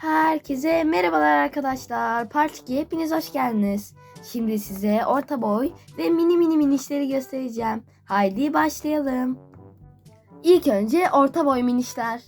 Herkese merhabalar arkadaşlar. Part 2'ye hepiniz hoş geldiniz. Şimdi size orta boy ve mini mini minişleri göstereceğim. Haydi başlayalım. İlk önce orta boy minişler.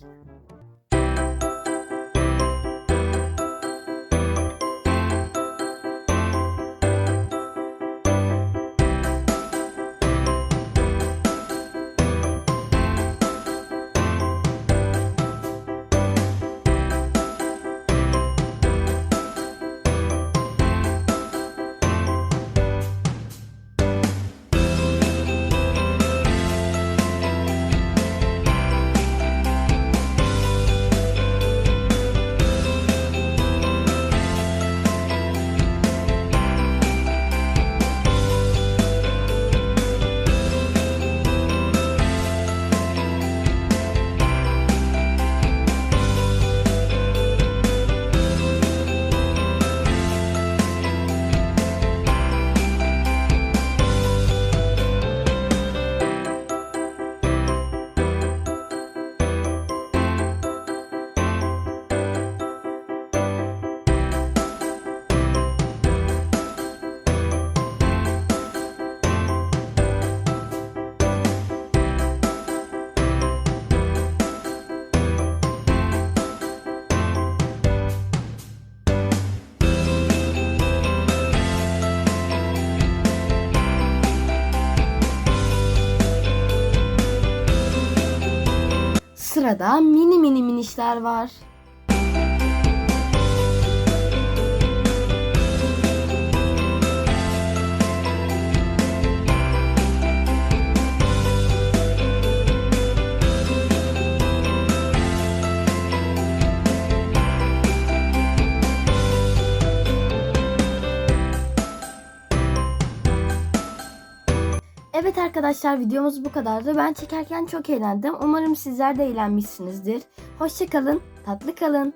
Sırada mini mini minişler var. Evet arkadaşlar videomuz bu kadardı. Ben çekerken çok eğlendim. Umarım sizler de eğlenmişsinizdir. Hoşçakalın, tatlı kalın.